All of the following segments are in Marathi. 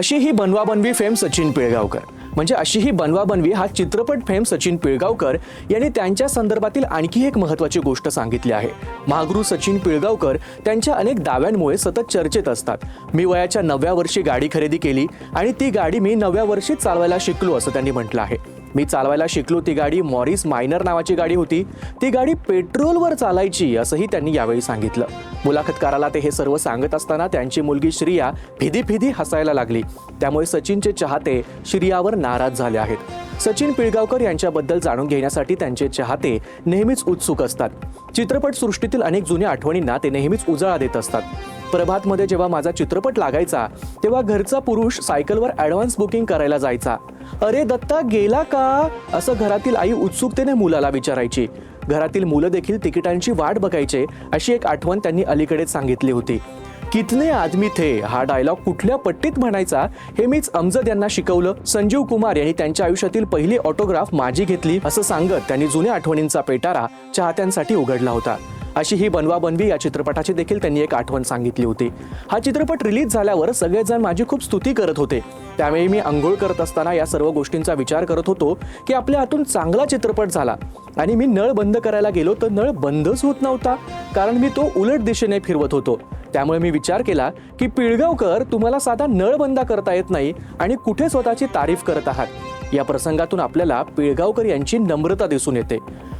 अशी ही बनवाबनवी फेम सचिन पिळगावकर. म्हणजे अशी ही बनवाबनवी हा चित्रपट फेम सचिन पिळगावकर यांनी त्यांच्या संदर्भातील आणखी एक महत्वाची गोष्ट सांगितली आहे. महागुरू सचिन पिळगावकर त्यांच्या अनेक दाव्यांमुळे सतत चर्चेत असतात. मी वयाच्या नवव्या वर्षी गाडी खरेदी केली आणि ती गाडी मी नवव्या वर्षीच चालवायला शिकलो असं त्यांनी म्हटलं आहे. मी चालवायला शिकलो ती गाडी मॉरिस मायनर नावाची गाडी होती. ती गाडी पेट्रोलवर चालायची असंही त्यांनी यावेळी सांगितलं. मुलाखतकाराला ते हे सर्व सांगत असताना त्यांची मुलगी श्रिया फिदी फिदी हसायला लागली. त्यामुळे सचिनचे चाहते श्रियावर नाराज झाले आहेत. सचिन पिळगावकर यांच्याबद्दल जाणून घेण्यासाठी त्यांचे चाहते नेहमीच उत्सुक असतात. चित्रपटसृष्टीतील अनेक जुन्या आठवणींना ते नेहमीच उजाळा देत असतात. प्रभातमध्ये जेव्हा माझा चित्रपट लागायचा तेव्हा घरचा पुरुष सायकलवर ॲडव्हान्स बुकिंग करायला जायचा. अरे दत्ता गेला का? असं घरातील आई उत्सुकतेने मुलाला विचारायची. घरातील मुलं देखील तिकिटांची वाट बघायचे अशी एक आठवण त्यांनी अलीकडेच सांगितली होती. कितने आदमी थे? हा डायलॉग कुठल्या पट्टीत म्हणायचा? हे मीच अमजद यांना शिकवलं. संजीव कुमार यांनी त्यांच्या आयुष्यातील पहिली ऑटोग्राफ माझी घेतली असं सांगत त्यांनी जुन्या आठवणींचा पेटारा चाहत्यांसाठी उघडला होता. अशी ही बनवा बनवी या चित्रपटाची देखील त्यांनी एक आठवण सांगितली होती. हा चित्रपट रिलीज झाल्यावर सगळेजण माझी खूप स्तुती करत होते. त्यावेळी मी आंघोळ करत असताना या सर्व गोष्टींचा विचार करत होतो की आपल्या हातून चांगला चित्रपट झाला आणि मी नळ बंद करायला गेलो तर नळ बंदच होत नव्हता. कारण मी तो उलट दिशेने फिरवत होतो. त्यामुळे मी विचार केला की पिळगावकर तुम्हाला साधा नळ बंद करता येत नाही आणि कुठे स्वतःची तारीफ करत आहात? या प्रसंगातून आपल्याला पिळगावकर यांची नम्रता दिसून येते.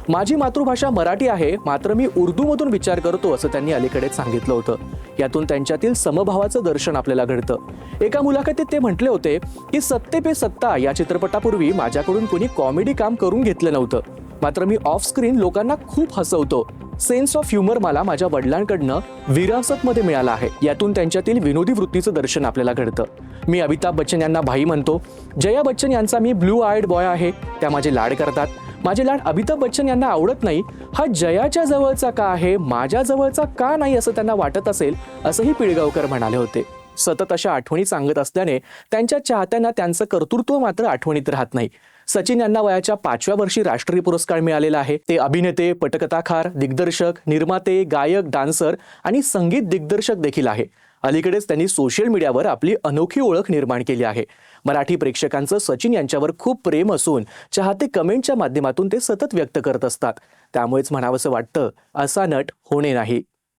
माझी मातृभाषा मराठी आहे मात्र मी उर्दूमधून विचार करतो असं त्यांनी अलीकडेच सांगितलं होतं. यातून त्यांच्यातील समभावाचं दर्शन आपल्याला घडतं. एका मुलाखतीत ते म्हटले होते की सत्ते पे सत्ता या चित्रपटापूर्वी माझ्याकडून कोणी कॉमेडी काम करून घेतलं नव्हतं. मात्र मी ऑफ स्क्रीन लोकांना खूप हसवतो. सेन्स ऑफ ह्युमर मला माझ्या वडिलांकडनं विरासतमध्ये मिळाला आहे. यातून त्यांच्यातील विनोदी वृत्तीचं दर्शन आपल्याला घडतं. मी अमिताभ बच्चन यांना भाई म्हणतो. जया बच्चन यांचा मी ब्लू आयड बॉय आहे. त्या माझे लाड करतात. माझे लाड अमिताभ बच्चन यांना आवडत नाही. हा जयाच्या जवळचा का आहे? माझ्या जवळचा का नाही असं त्यांना वाटत असेल असंही पिळगावकर म्हणाले होते. सतत अशा आठवणी सांगत असल्याने त्यांच्या चाहत्यांना त्यांचं कर्तृत्व मात्र आठवणीत राहत नाही. सचिन यांना वयाच्या पाचव्या वर्षी राष्ट्रीय पुरस्कार मिळालेला आहे. ते अभिनेते पटकथाकार दिग्दर्शक निर्माते गायक डान्सर आणि संगीत दिग्दर्शक देखील आहे. अलीकडेच त्यांनी सोशल मीडियावर आपली अनोखी ओळख निर्माण केली आहे. मराठी प्रेक्षकांचं सचिन यांच्यावर खूप प्रेम असून चाहते कमेंटच्या माध्यमातून ते सतत व्यक्त करत असतात. त्यामुळेच म्हणावंसं वाटतं असा नट होणे नाही.